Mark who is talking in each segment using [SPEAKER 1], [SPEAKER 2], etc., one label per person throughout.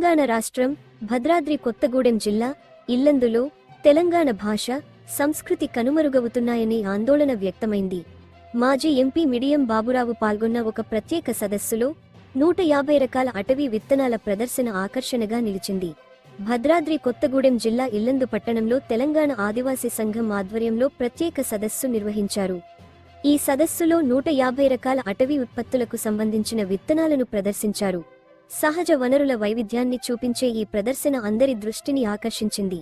[SPEAKER 1] తెలంగాణ రాష్ట్రం భద్రాద్రి కొత్తగూడెం జిల్లా ఇల్లందులో తెలంగాణ భాష సంస్కృతి కనుమరుగవుతున్నాయని ఆందోళన వ్యక్తమైంది. మాజీ ఎంపీ మిడియం బాబురావు పాల్గొన్న ఒక ప్రత్యేక సదస్సులో నూట యాభై రకాల అటవీ విత్తనాల ప్రదర్శన ఆకర్షణగా నిలిచింది. భద్రాద్రి కొత్తగూడెం జిల్లా ఇల్లందు పట్టణంలో తెలంగాణ ఆదివాసీ సంఘం ఆధ్వర్యంలో ప్రత్యేక సదస్సు నిర్వహించారు. ఈ సదస్సులో నూట యాభై రకాల అటవీ ఉత్పత్తులకు సంబంధించిన విత్తనాలను ప్రదర్శించారు. సహజ వనరుల వైవిధ్యాన్ని చూపించే ఈ ప్రదర్శన అందరి దృష్టిని ఆకర్షించింది.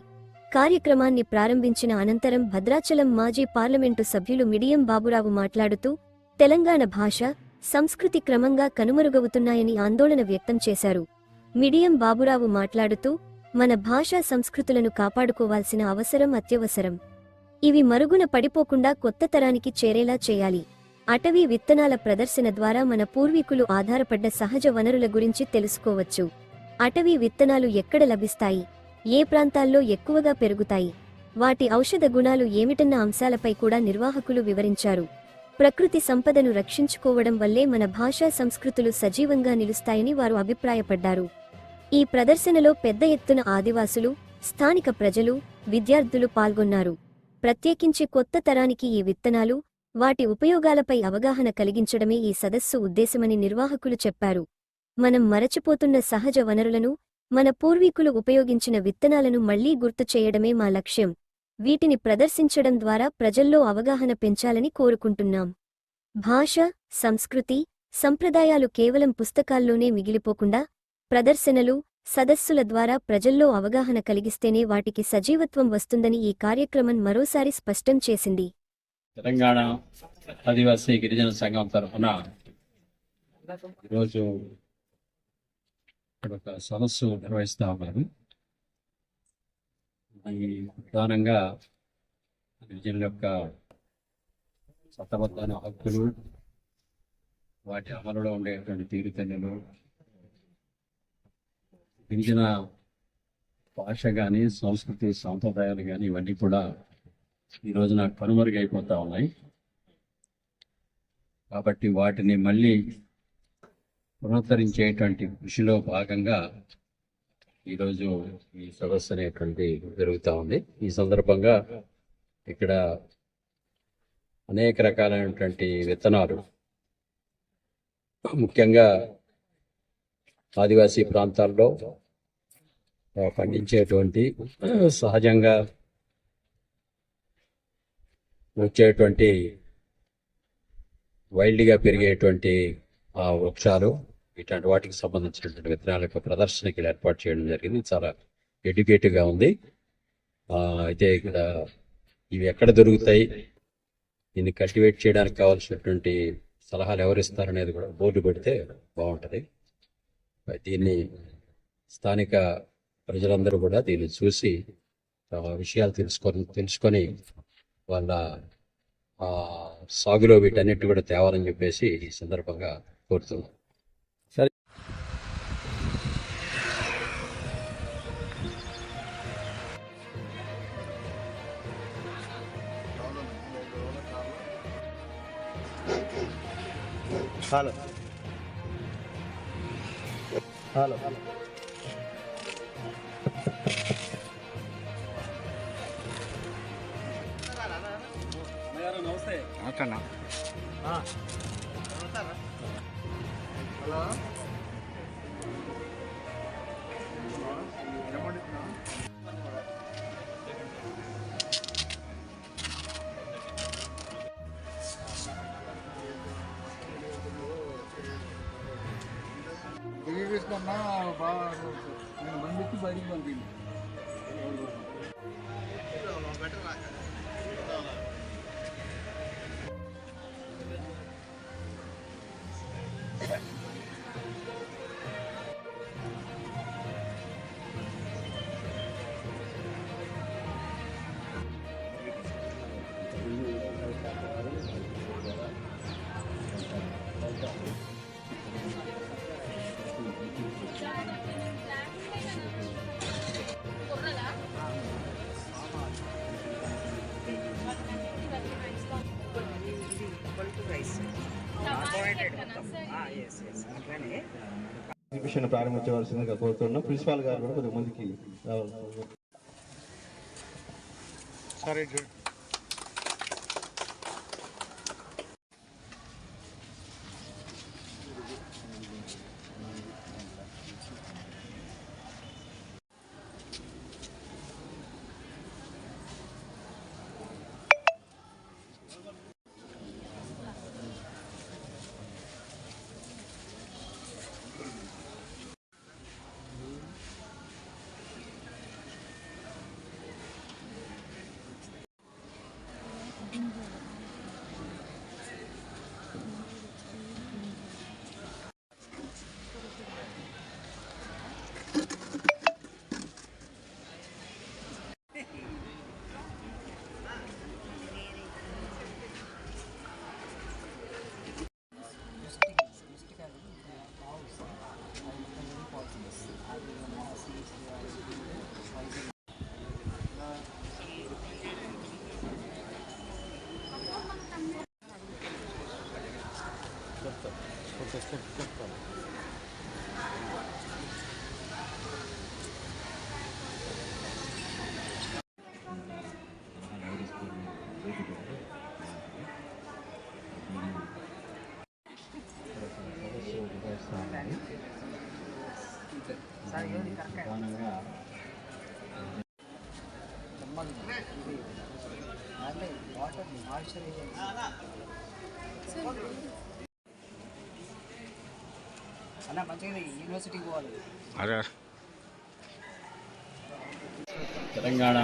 [SPEAKER 1] కార్యక్రమాన్ని ప్రారంభించిన అనంతరం భద్రాచలం మాజీ పార్లమెంటు సభ్యులు మిడియం బాబురావు మాట్లాడుతూ తెలంగాణ భాష సంస్కృతి క్రమంగా కనుమరుగవుతున్నాయని ఆందోళన వ్యక్తం చేశారు మిడియం బాబురావు మాట్లాడుతూ మన భాషా సంస్కృతులను కాపాడుకోవాల్సిన అవసరం అత్యవసరం. ఇవి మరుగున పడిపోకుండా కొత్త తరానికి చేరేలా చేయాలి. అటవీ విత్తనాల ప్రదర్శన ద్వారా మన పూర్వీకులు ఆధారపడ్డ సహజ వనరుల గురించి తెలుసుకోవచ్చు. అటవీ విత్తనాలు ఎక్కడ లభిస్తాయి? ఏ ప్రాంతాల్లో ఎక్కువగా పెరుగుతాయి? వాటి ఔషధ గుణాలు ఏమిటన్న అంశాలపై కూడా నిర్వాహకులు వివరించారు. ప్రకృతి సంపదను రక్షించుకోవడం వల్లే మన భాషా సంస్కృతులు సజీవంగా నిలుస్తాయని వారు అభిప్రాయపడ్డారు. ఈ ప్రదర్శనలో పెద్ద ఎత్తున ఆదివాసులు స్థానిక ప్రజలు విద్యార్థులు పాల్గొన్నారు. ప్రత్యేకించి కొత్త తరానికి ఈ విత్తనాలు వాటి ఉపయోగాలపై అవగాహన కలిగించడమే ఈ సదస్సు ఉద్దేశమని నిర్వాహకులు చెప్పారు. మనం మరచిపోతున్న సహజ వనరులను మన పూర్వీకులు ఉపయోగించిన విత్తనాలను మళ్ళీ గుర్తు చేయడమే మా లక్ష్యం. వీటిని ప్రదర్శించడం ద్వారా ప్రజల్లో అవగాహన పెంచాలని కోరుకుంటున్నాం. భాష సంస్కృతి సంప్రదాయాలు కేవలం పుస్తకాల్లోనే మిగిలిపోకుండా ప్రదర్శనలు సదస్సుల ద్వారా ప్రజల్లో అవగాహన కలిగిస్తేనే వాటికి సజీవత్వం వస్తుందని ఈ కార్యక్రమం మరోసారి స్పష్టం చేసింది.
[SPEAKER 2] తెలంగాణ ఆదివాసీ గిరిజన సంఘం తరఫున ఈరోజు ఇక్కడ ఒక సదస్సు నిర్వహిస్తా ఉన్నారు ప్రధానంగా గిరిజనుల యొక్క చట్టబద్ధమైన హక్కులు వాటి అమలులో ఉండేటువంటి తీరుతెన్నులు గిరిజన భాష కానీ సంస్కృతి సాంప్రదాయాలు కానీ ఇవన్నీ కూడా ఈ నాకు కనుమరుగైపోతా ఉన్నాయి. కాబట్టి వాటిని మళ్ళీ పునరుద్ధరించేటువంటి కృషిలో భాగంగా ఈరోజు ఈ సదస్సు అనేటువంటి జరుగుతూ ఉంది. ఈ సందర్భంగా ఇక్కడ అనేక రకాలైనటువంటి విత్తనాలు ముఖ్యంగా ఆదివాసీ ప్రాంతాల్లో పండించేటువంటి సహజంగా వచ్చేటువంటి వైల్డ్గా పెరిగేటువంటి ఆ వృక్షాలు ఇట్లాంటి వాటికి సంబంధించినటువంటి విత్తనాల యొక్క ప్రదర్శనకి ఇక్కడ ఏర్పాటు చేయడం జరిగింది. చాలా ఎడ్యుకేటివ్గా ఉంది. అయితే ఇక్కడ ఇవి ఎక్కడ దొరుకుతాయి? దీన్ని కల్టివేట్ చేయడానికి కావాల్సినటువంటి సలహాలు ఎవరు ఇస్తారనేది కూడా బోర్డు పెడితే బాగుంటుంది. దీన్ని స్థానిక ప్రజలందరూ కూడా దీన్ని చూసి విషయాలు తెలుసుకొని తెలుసుకొని వాళ్ళ ఆ, సాగులో వీటన్నిటి కూడా తేవాలని చెప్పేసి ఈ సందర్భంగా కోరుతున్నాం.
[SPEAKER 3] హలో. హలో.
[SPEAKER 4] తీసుకున్నా బాగా నేను బండికి బయటికి పంపింది.
[SPEAKER 5] ఈక్వల్ టు
[SPEAKER 3] ఎగ్జిబిషన్ ప్రారంభించవలసిందిగా కోరుతున్నాం. ప్రిన్సిపాల్ గారు కూడా కొద్దిగా ముందుకి రావాలి.
[SPEAKER 2] సరే Porque este వాటర్ మాయిశ్చరైజర్
[SPEAKER 5] అన్న మంచిగా యూనివర్సిటీకి పోవాలి.
[SPEAKER 6] తెలంగాణ